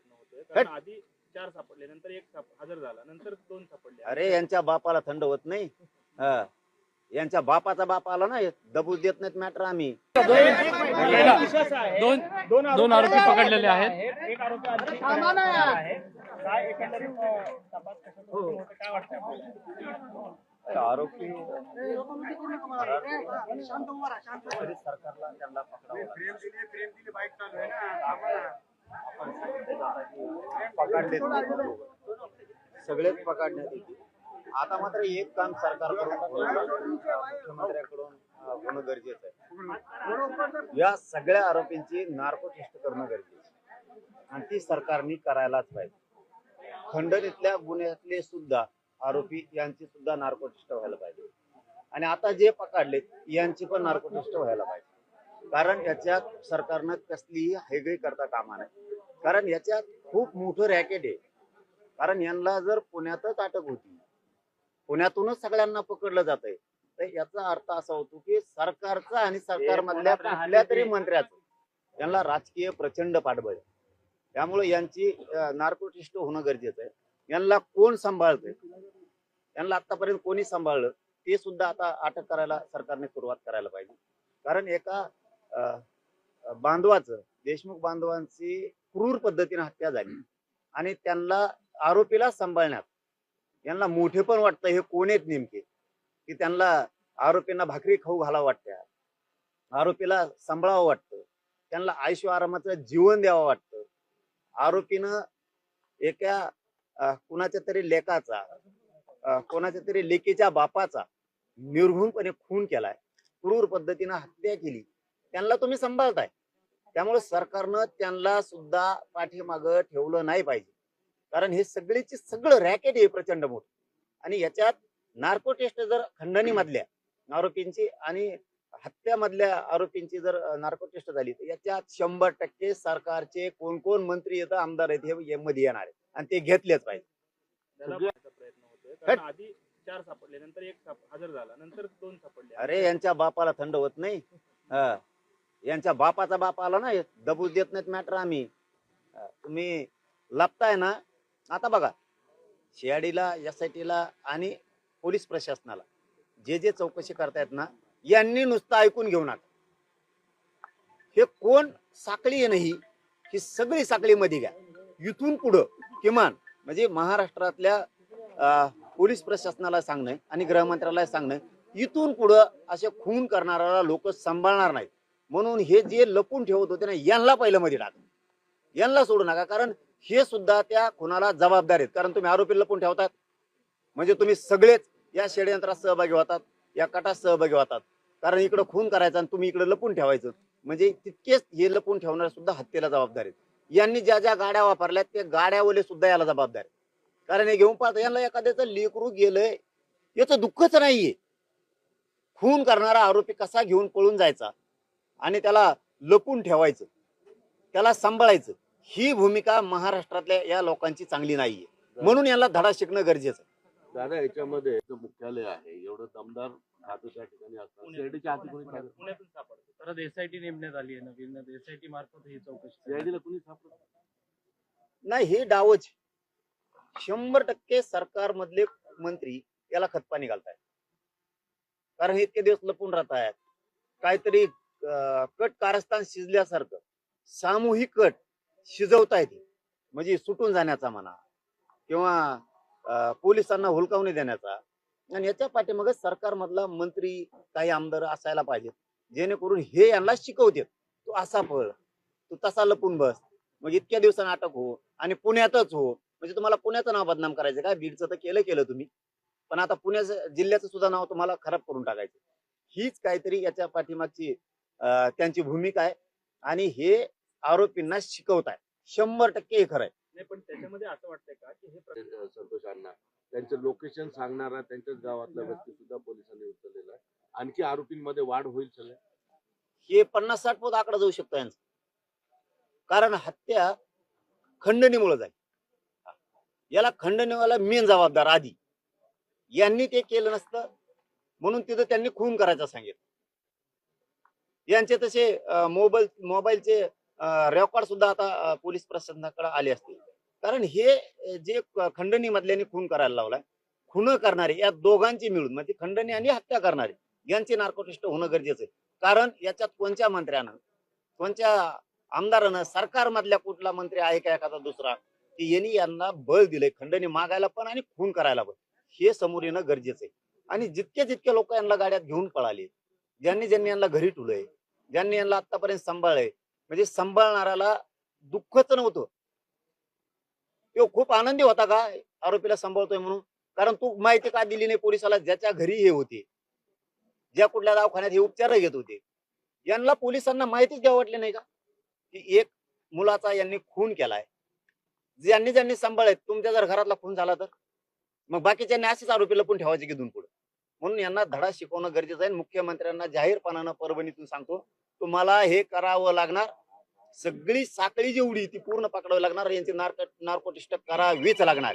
प्रयत्न होतोय. कारण आधी चार सापडले नंतर एक हजर झाला नंतर दोन सापडले. अरे यांच्या बापाला थंड होत नाही. हा. यांच्या बापाचा बाप आला ना दबू देत नाहीत मॅटर आम्ही. दोन दोन आरोपी पकडलेले आहेत. एक आरोपी आणखी फरार आहे. काय एकंदरीत अं, तपास कशा पद्धतीने होतो? काय वाटतं आपल्याला? आरोपी तरी सरकारला त्यांना पकडावं लागेल. पकडलेत. नाही. सगळेच पकडण्यात येते आता मात्र एक काम सरकारकडून होणं, मुख्यमंत्र्याकडून अं, होणं गरजेचं आहे. या सगळ्या आरोपींची नार्को टेस्ट करणं गरजेचं आहे. आणि ती सरकारने करायलाच पाहिजे. खंडन इथल्या गुन्ह्यातले सुद्धा आरोपी यांची सुद्धा नार्को टेस्ट व्हायला पाहिजे. आणि आता जे पकडलेत यांची पण नार्को टेस्ट व्हायला पाहिजे. कारण याच्यात सरकारनं कसलीही हेगही करता कामा नाही कारण याच्यात खूप मोठं रॅकेट आहे. कारण यांना जर पुण्यातच अटक होती पुण्यातूनच सगळ्यांना पकडलं जात आहे तर याचा अर्थ असा होतो की सरकारचा आणि सरकारमधल्या कुठल्या तरी मंत्र्याचं यांना राजकीय प्रचंड पाठबळ आहे. त्यामुळे यांची नार्को टेस्ट होणं गरजेचं आहे. यांना कोण सांभाळतंय? यांना आतापर्यंत कोणी सांभाळलं? ते सुद्धा आता अटक करायला सरकारने सुरुवात करायला पाहिजे. कारण एका बांधवाचं देशमुख बांधवांची क्रूर पद्धतीने हत्या झाली. आणि त्यांना आरोपीला सांभाळण्यात यांना मोठे पण वाटतं हे कोण आहेत नेमके? की त्यांना आरोपींना भाकरी खाऊ घालावं वाटत्या आरोपीला सांभाळावं वाटतं. त्यांना आयुष्य आरामाचं जीवन द्यावं वाटतं. आरोपीनं एका कुणाच्या तरी लेकाचा कोणाच्या तरी लेकीच्या बापाचा निर्घुणपणे खून केलाय. क्रूर पद्धतीनं हत्या केली. त्यांना तुम्ही सांभाळताय. त्यामुळे सरकारनं त्यांना सुद्धा पाठीमागं ठेवलं नाही पाहिजे. कारण हे सगळीची सगळं रॅकेट आहे प्रचंड मोठं. आणि याच्यात नार्को टेस्ट जर खंडणी मधल्या आरोपींची आणि हत्यामधल्या आरोपींची जर नार्को टेस्ट झाली तर याच्यात शंभर टक्के सरकारचे कोण कोण मंत्री येतं आमदार आहेत हे मध्ये येणार आहेत. आणि ते घेतलेच पाहिजे. प्रयत्न होतोय. कारण आधी चार सापडले नंतर एक हजर झाला नंतर दोन सापडले. अरे यांच्या बापाला थंड होत नाही. हा. यांच्या बापाचा बाप आला ना दबू देत नाहीत मॅटर आम्ही. तुम्ही लपताय ना. आता बघा शियाडीला एस आय टीला आणि पोलीस प्रशासनाला जे जे चौकशी करतायत ना यांनी नुसतं ऐकून घेऊ नका. हे कोण साखळी आहे नाही ही? सगळी साखळी मध्ये घ्या. इथून पुढं किमान म्हणजे महाराष्ट्रातल्या पोलीस प्रशासनाला सांगणं आणि गृहमंत्र्याला सांगणं इथून पुढं असे खून करणाऱ्याला लोक सांभाळणार नाहीत. म्हणून हे जे लपून ठेवत होते ना यांना पहिलं मध्ये टाक. यांना सोडू नका कारण हे सुद्धा त्या खुनाला जबाबदार आहेत. कारण तुम्ही आरोपी लपून ठेवतात. म्हणजे तुम्ही सगळेच या षडयंत्रात सहभागी होतात या कटात सहभागी होतात. कारण इकडं खून करायचा आणि तुम्ही इकडे लपून ठेवायचं. म्हणजे तितकेच हे लपून ठेवणारे सुद्धा हत्येला जबाबदार आहेत. यांनी ज्या ज्या गाड्या वापरल्या त्या गाड्यावाले सुद्धा याला जबाबदार आहेत. कारण हे घेऊन पाहता यांना एखाद्याचं लेकरू गेलंय याचं दुःखच नाहीये. खून करणारा आरोपी कसा घेऊन पळून जायचा? आणि त्याला लपून ठेवायचं. त्याला सांभाळायचं. ही भूमिका महाराष्ट्रातल्या या लोकांची चांगली नाहीये. म्हणून यांना धडा शिकणं गरजेचं. आहे. दादा याच्यामध्ये मुख्यालय आहे एवढं दमदार खातं त्या ठिकाणी एसआयटी नेमण्यात आली आहे नवीन. एसआयटी मार्फत ही चौकशी सीआयडीला कोणी सापडत नाही? हे डावच. शंभर टक्के सरकार मधले मंत्री याला खतपाणी घालतायत. कारण हे इतके दिवस लपून राहत आहेत काहीतरी कट कारस्थान शिजल्यासारखं. सामूहिक कट शिजवता येते. म्हणजे सुटून जाण्याचा म्हणा किंवा पोलिसांना हुलकावणी देण्याचा. आणि याच्या पाठीमागे सरकारमधला मंत्री काही आमदार असायला पाहिजेत. जेणेकरून हे यांना शिकवतात तू असा पळ. तू तसा लपून बस. मग इतक्या दिवसांनी अटक हो. आणि पुण्यातच हो. म्हणजे तुम्हाला पुण्याचं नाव बदनाम करायचं काय बीडचं तर केलं केलं तुम्ही. पण आता पुण्याचं जिल्ह्याचं सुद्धा नाव तुम्हाला खराब करून टाकायचं. हीच काहीतरी याच्या पाठीमागची त्यांची भूमिका आहे. आणि हे आरोपींना शिकवत आहे शंभर टक्के हे खरं आहे. नाही पण त्याच्यामध्ये असं वाटतंय का की हे संतोष अण्णा त्यांचं लोकेशन सांगणारा त्यांच्याच गावातला व्यक्ती सुद्धा पोलिसांनी उचललेला आहे. आणखी आरोपींमध्ये वाढ होईल सगळ्या? हे पन्नास साठ पोत आकडा जाऊ शकतो यांचा. कारण हत्या खंडणीमुळे झाली. याला खंडणीवाला मेन जबाबदार आधी. यांनी ते केलं नसतं म्हणून तिथं त्यांनी खून करायचा सांगितलं. यांचे तसे मोबाईल मोबाईलचे रेकॉर्ड सुद्धा आता पोलीस प्रशासनाकडे आले असतील. कारण हे जे खंडणी मधल्याने खून करायला लावलाय खून करणारे या दोघांची मिळून म्हणजे खंडणी आणि हत्या करणारे यांचे नार्कोटिस्ट होणं गरजेचं आहे. कारण याच्यात कोणत्या मंत्र्यानं कोणत्या आमदारानं सरकारमधल्या कुठला मंत्री आहे का एखादा दुसरा की यांनी यांना बळ दिलंय खंडणी मागायला पण आणि खून करायला पण. हे समोर येणं गरजेचं आहे. आणि जितके जितके लोक यांना गाड्यात घेऊन पळाले ज्यांनी ज्यांनी यांना घरी ठेवलंय ज्यांनी यांना आतापर्यंत सांभाळले म्हणजे सांभाळणाऱ्याला दुःखच नव्हतं. तो खूप आनंदी होता का? आरोपीला सांभाळतोय म्हणून. कारण तू माहिती का दिली नाही पोलिसाला? ज्याच्या घरी हे होते. ज्या कुठल्या दवाखान्यात हे उपचार घेत होते. यांना पोलिसांना माहितीच द्यावं वाटले नाही का? की एक मुलाचा यांनी खून केलाय. ज्यांनी ज्यांनी सांभाळले तुमच्या जर घरातला खून झाला तर? मग बाकीच्यांनी असेच आरोपीला पण ठेवायचे की पुढे म्हणून यांना धडा शिकवणं गरजेचं आहे. मुख्यमंत्र्यांना जाहीरपणानं परभणीतून सांगतो तुम्हाला हे करावं लागणार. सगळी साखळी जेवढी ती पूर्ण पकडावी लागणार. यांची नार्क नार्कोटिस्ट करावीच लागणार.